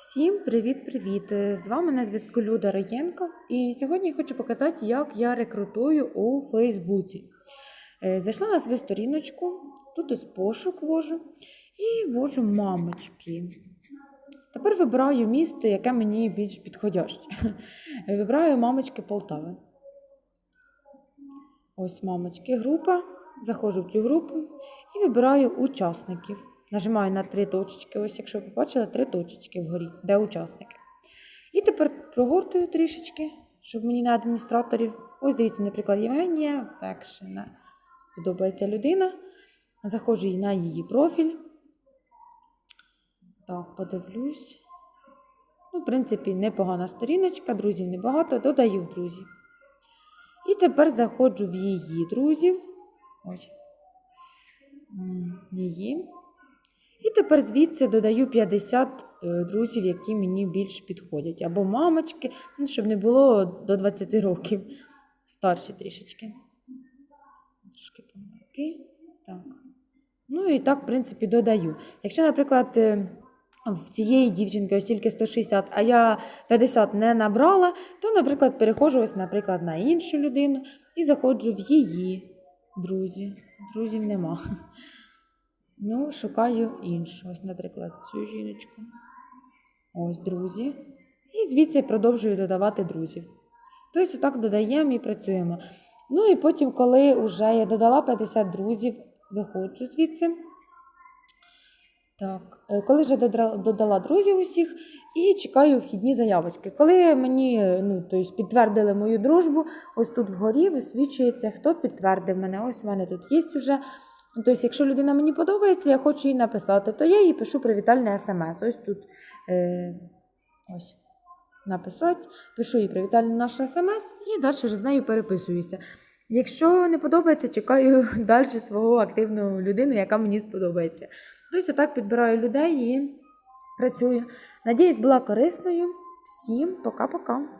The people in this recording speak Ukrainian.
Всім привіт-привіт! З вами на зв'язку Люда Раєнко. І сьогодні я хочу показати, як я рекрутую у Фейсбуці. Е, Зайшла на свою сторіночку, тут ось пошук ввожу і ввожу мамочки. Тепер вибираю місто, яке мені більш підходяще. Вибираю мамочки Полтави. Ось мамочки група. Заходжу в цю групу і вибираю учасників. Нажимаю на три точечки, ось якщо ви побачили, три точечки вгорі, де учасники. І тепер прогортую трішечки, щоб мені на адміністраторів. Ось дивіться, наприклад, Євгенія Фекшина. Подобається людина. Заходжу і на її профіль. Так, подивлюсь. Ну, в принципі, непогана сторіночка, друзів небагато, додаю в друзі. І тепер заходжу в її друзів. Ось. Її. І тепер звідси додаю 50 е, друзів, які мені більш підходять. Або мамочки, ну, щоб не було до 20 років. Старші трішечки. Трошки помилки. Так. Ну і так, в принципі, додаю. Якщо, наприклад, е, в цієї дівчинки ось тільки 160, а я 50 не набрала, то, наприклад, переходжу ось, наприклад, на іншу людину і заходжу в її друзі. Друзів нема. Ну, шукаю іншу. Ось, наприклад, цю жіночку. Ось, друзі. І звідси продовжую додавати друзів. Тобто, отак додаємо і працюємо. Ну і потім, коли вже я додала 50 друзів, виходжу звідси. Так, е, коли вже додала друзів усіх і чекаю вхідні заявочки. Коли мені ну, тобто підтвердили мою дружбу, ось тут вгорі висвічується, хто підтвердив мене. Ось в мене тут є вже. Тобто, якщо людина мені подобається, я хочу їй написати, то я їй пишу привітальне смс. Ось тут е, ось написати, пишу їй привітальне наше смс і далі вже з нею переписуюся. Якщо не подобається, чекаю далі свого активного людину, яка мені сподобається. Тобто, так підбираю людей і працюю. Надіюсь, була корисною. Всім пока-пока.